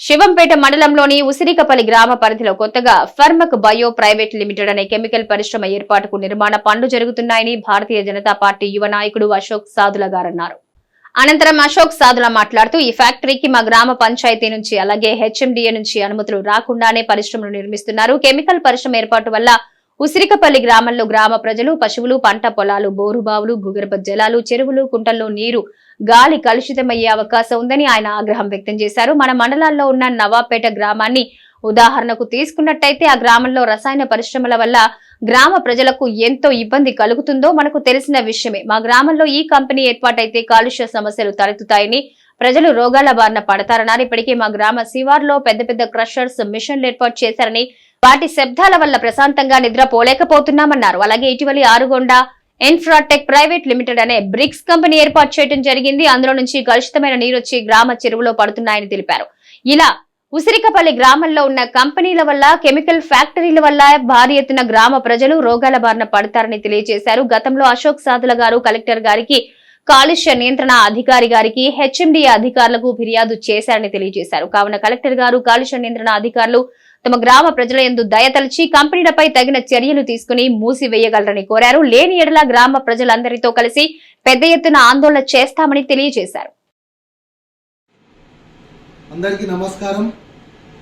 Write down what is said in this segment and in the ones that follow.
శివంపేట మండలంలోని ఉసిరికపల్లి గ్రామ పరిధిలో కొత్తగా ఫర్మక్ బయో ప్రైవేట్ లిమిటెడ్ అనే కెమికల్ పరిశ్రమ ఏర్పాటుకు నిర్మాణ పనులు జరుగుతున్నాయని భారతీయ జనతా పార్టీ యువ నాయకుడు అశోక్ సాదుల గారన్నారు. అనంతరం అశోక్ సాదుల మాట్లాడుతూ ఈ ఫ్యాక్టరీకి మా గ్రామ పంచాయతీ నుంచి అలాగే హెచ్ఎండిఏ నుంచి అనుమతులు రాకుండానే పరిశ్రమను నిర్మిస్తున్నారు. కెమికల్ పరిశ్రమ ఏర్పాటు వల్ల ఉసిరికపల్లి గ్రామంలో గ్రామ ప్రజలు పశువులు పంట పొలాలు బోరుబావులు భూగర్భ జలాలు చెరువులు కుంటల్లో నీరు గాలి కలుషితమయ్యే అవకాశం ఉందని ఆయన ఆగ్రహం వ్యక్తం చేశారు. మన మండలాల్లో ఉన్న నవాపేట గ్రామాన్ని ఉదాహరణకు తీసుకున్నట్టయితే ఆ గ్రామంలో రసాయన పరిశ్రమల వల్ల గ్రామ ప్రజలకు ఎంతో ఇబ్బంది కలుగుతుందో మనకు తెలిసిన విషయమే. మా గ్రామంలో ఈ కంపెనీ ఏర్పాటైతే కాలుష్య సమస్యలు తలెత్తుతాయని ప్రజలు రోగాల బారిన పడతారన్నారు. ఇప్పటికే మా గ్రామ శివార్లో పెద్ద పెద్ద క్రషర్స్ మిషన్లు ఏర్పాటు చేశారని వాటి శబ్దాల వల్ల ప్రశాంతంగా నిద్రపోలేకపోతున్నామన్నారు. అలాగే ఇటీవలి ఆరుగొండ ఇన్ఫ్రాటెక్ ప్రైవేట్ లిమిటెడ్ అనే బ్రిక్స్ కంపెనీ ఏర్పాటు చేయడం జరిగింది. అందులో నుంచి కలుషితమైన నీరు వచ్చి గ్రామ చెరువులో పడుతున్నాయని తెలిపారు. ఇలా ఉసిరికపల్లి గ్రామంలో ఉన్న కంపెనీల వల్ల కెమికల్ ఫ్యాక్టరీల వల్ల భారీ ఎత్తున గ్రామ ప్రజలు రోగాల బారిన పడతారని తెలియజేశారు. గతంలో అశోక్ సాదుల గారు కలెక్టర్ గారికి కాలుష్య నియంత్రణ అధికారి గారికి హెచ్ఎండి అధికారులకు ఫిర్యాదు చేశారని తెలియజేశారు. కావున కలెక్టర్ గారు కాలుష్య నియంత్రణ అధికారులు తమ గ్రామ ప్రజల ఎందు దయతలిచి కంపెనీలపై తగిన చర్యలు తీసుకుని మూసివేయగలరని కోరారు. లేని ఎడల గ్రామ ప్రజలందరితో కలిసి పెద్ద ఎత్తున ఆందోళన చేస్తామని తెలియజేశారు. అందరికీ నమస్కారం.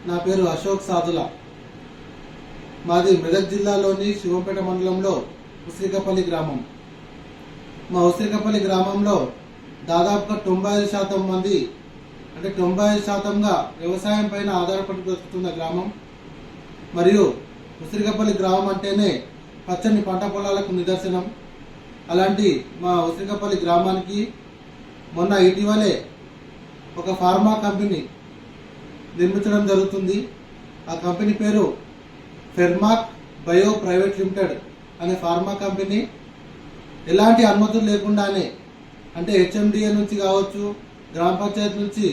నా పేరు అశోక్ సాధుల మాది మెదక్ జిల్లాలోని శివంపేట మండలంలో ఉసిరికపల్లి గ్రామం. మా ఉసిరికపల్లి గ్రామంలో దాదాపుగా తొంభై ఐదు శాతం మంది అంటే తొంభై ఐదు శాతంగా వ్యవసాయం పైన ఆధారపడి బ్రతుకుతున్న గ్రామం. మరియు ఉసిరికపల్లి గ్రామం అంటేనే పచ్చని పంట పొలాలకు నిదర్శనం. అలాంటి మా ఉసిరికపల్లి గ్రామానికి మొన్న ఇటీవలే ఒక ఫార్మా కంపెనీ నిర్మించడం జరుగుతుంది. ఆ కంపెనీ పేరు ఫెర్మాక్ బయో ప్రైవేట్ లిమిటెడ్ అనే ఫార్మా కంపెనీ. ఎలాంటి అనుమతులు లేకుండానే అంటే హెచ్ఎండిఏ నుంచి కావచ్చు గ్రామ పంచాయతీ నుంచి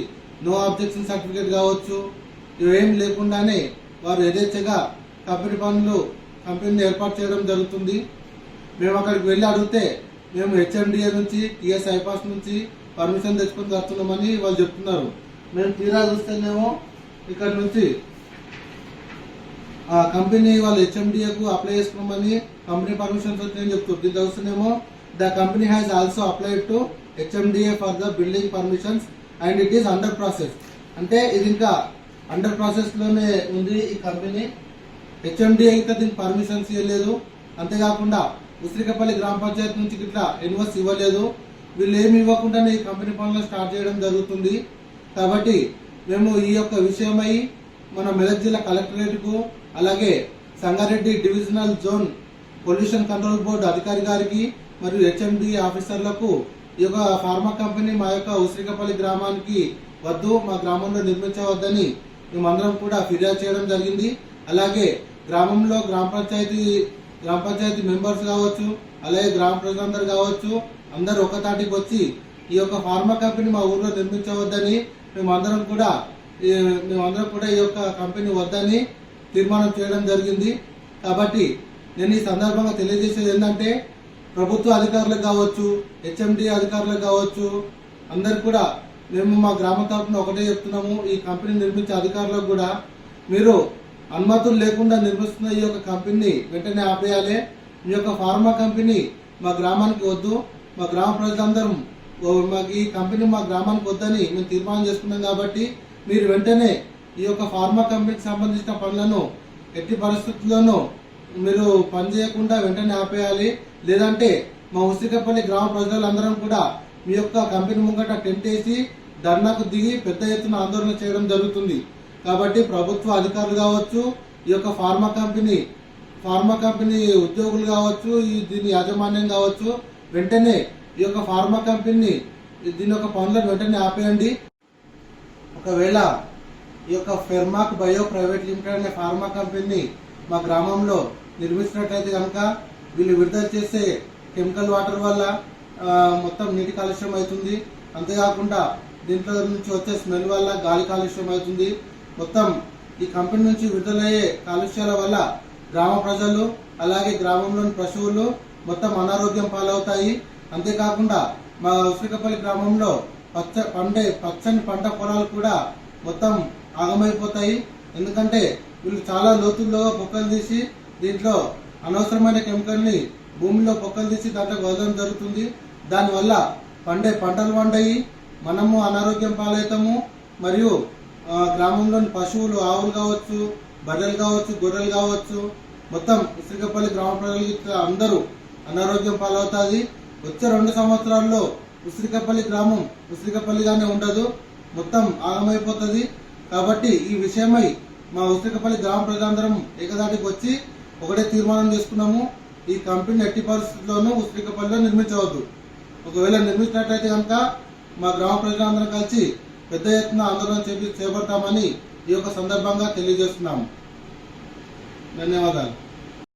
నో ఆబ్జెక్షన్ సర్టిఫికేట్ కావచ్చు ఇవేం లేకుండానే వారు యథేచ్ఛగా కంపెనీ పనులు కంపెనీని ఏర్పాటు చేయడం జరుగుతుంది. మేము అక్కడికి వెళ్ళి అడిగితే మేము హెచ్ఎండిఏ నుంచి టీఎస్ ఐపాస్ నుంచి పర్మిషన్ తెచ్చుకొని వస్తున్నామని వాళ్ళు చెప్తున్నారు. మేము తీరా చూస్తేనేమో ఇక్కడ నుంచి ఆ కంపెనీ వాళ్ళు హెచ్ఎండిఏకు అప్లై చేసుకున్నామని కంపెనీ పర్మిషన్స్ వచ్చాయని చెప్తారు దీని చూస్తేనేమో the company has also applied to HMDA for the building permissions and it is under process అంటే ఇది ఇంకా అండర్ ప్రాసెస్లోనే ఉంది ఈ కంపెనీ. హెచ్ఎండిఏ అయితే దీనికి పర్మిషన్స్ ఇవ్వలేదు. అంతేకాకుండా ఉసిరికపల్లి గ్రామ పంచాయతీ నుంచి ఇట్లా ఎన్వర్స్ ఇవ్వలేదు. వీళ్ళు ఏమి ఇవ్వకుండానే ఈ కంపెనీ పనులు స్టార్ట్ చేయడం జరుగుతుంది. కాబట్టి మేము ఈ యొక్క విషయమై మన మెదక్ జిల్లా కలెక్టరేట్కు అలాగే Sangareddy divisional zone pollution control board అధికారి గారికి మరియు హెచ్ఎండి ఆఫీసర్లకు ఈ యొక్క ఫార్మా కంపెనీ మా యొక్క ఉసిరికపల్లి గ్రామానికి వద్దు మా గ్రామంలో నిర్మించవద్దని మేమందరం కూడా ఫిర్యాదు చేయడం జరిగింది. అలాగే గ్రామంలో గ్రామ పంచాయతీ గ్రామ పంచాయతీ మెంబర్స్ కావచ్చు అలాగే గ్రామ ప్రజలందరూ కావచ్చు అందరూ ఒకతాటికి వచ్చి ఈ యొక్క ఫార్మా కంపెనీ మా ఊర్లో నిర్మించవద్దని మేమందరం కూడా మేమందరం కూడా ఈ యొక్క కంపెనీ వద్దని తీర్మానం చేయడం జరిగింది. కాబట్టి నేను ఈ సందర్భంగా తెలియజేసేది ఏంటంటే ప్రభుత్వ అధికారులకు కావచ్చు హెచ్ఎండి అధికారులకు కావచ్చు అందరు కూడా మేము మా గ్రామ తరఫున ఒకటే చెప్తున్నాము ఈ కంపెనీ నిర్మించే అధికారులకు కూడా మీరు అనుమతులు లేకుండా నిర్మిస్తున్న ఈ యొక్క కంపెనీని వెంటనే ఆపేయాలి. మీ యొక్క ఫార్మా కంపెనీ మా గ్రామానికి వద్దు. మా గ్రామ ప్రజలందరం మాకు ఈ కంపెనీ మా గ్రామానికి వద్దని మేము తీర్మానం చేసుకున్నాం కాబట్టి మీరు వెంటనే ఈ యొక్క ఫార్మా కంపెనీకి సంబంధించిన పనులను ఎట్టి పరిస్థితుల్లోనూ మీరు పని చేయకుండా వెంటనే ఆపేయాలి. లేదంటే మా ఉసిరికపల్లి గ్రామ ప్రజలందరం కూడా మీ యొక్క కంపెనీ ముంగట టెంట్ వేసి ధర్నాకు దిగి పెద్ద ఎత్తున ఆందోళన చేయడం జరుగుతుంది. కాబట్టి ప్రభుత్వ అధికారులు కావచ్చు ఈ యొక్క ఫార్మా కంపెనీ ఫార్మా కంపెనీ ఉద్యోగులు కావచ్చు ఈ దీని యాజమాన్యం కావచ్చు వెంటనే ఈ యొక్క ఫార్మా కంపెనీ దీని యొక్క పనులను వెంటనే ఆపేయండి. ఒకవేళ ఈ యొక్క ఫెర్మాక్ బయో ప్రైవేట్ లిమిటెడ్ అనే ఫార్మా కంపెనీ మా గ్రామంలో నిర్మించినట్లయితే కనుక వీళ్ళు విడుదల చేసే కెమికల్ వాటర్ వల్ల మొత్తం నీటి కాలుష్యం అవుతుంది. అంతేకాకుండా దీంట్లో నుంచి వచ్చే స్మెల్ వల్ల గాలి కాలుష్యం అవుతుంది. మొత్తం ఈ కంపెనీ నుంచి విడుదలయ్యే కాలుష్యాల వల్ల గ్రామ ప్రజలు అలాగే గ్రామంలోని పశువులు మొత్తం అనారోగ్యం పాలవుతాయి. అంతేకాకుండా మా ఉసిరికపల్లి గ్రామంలో పచ్చ పండే పచ్చని పంట పొలాలు కూడా మొత్తం ఆగమైపోతాయి. ఎందుకంటే వీళ్ళు చాలా లోతుల్లో బొక్కలు తీసి దీంట్లో అనవసరమైన కెమికల్ని భూమిలో పొక్కలు తీసి దాంట్లో వదలడం జరుగుతుంది. దానివల్ల పండే పంటలు పండాయి మనము అనారోగ్యం పాలవుతాము. మరియు గ్రామంలోని పశువులు ఆవులు కావచ్చు బర్రెలు కావచ్చు గొర్రెలు కావచ్చు మొత్తం ఉసిరికపల్లి గ్రామ ప్రజలు అందరూ అనారోగ్యం పాలవుతుంది. వచ్చే రెండు సంవత్సరాల్లో ఉసిరికపల్లి గ్రామం ఉసిరికపల్లిగానే ఉండదు. మొత్తం ఆగమైపోతుంది. కాబట్టి ఈ విషయమై మా ఉసిరికపల్లి గ్రామ ప్రజలందరం ఏకదాటికి వచ్చి ఒకటే తీర్మానం చేసుకున్నాము. ఈ కంపెనీ ఎట్టి పరిస్థితుల్లోనూ ఉసిరికపల్లిలో నిర్మించవద్దు. ఒకవేళ నిర్మించినట్లయితే కనుక మా గ్రామ ప్రజలందరం కలిసి పెద్ద ఎత్తున ఆందోళన చేపడతామని ఈ యొక్క సందర్భంగా తెలియజేస్తున్నాము. ధన్యవాదాలు.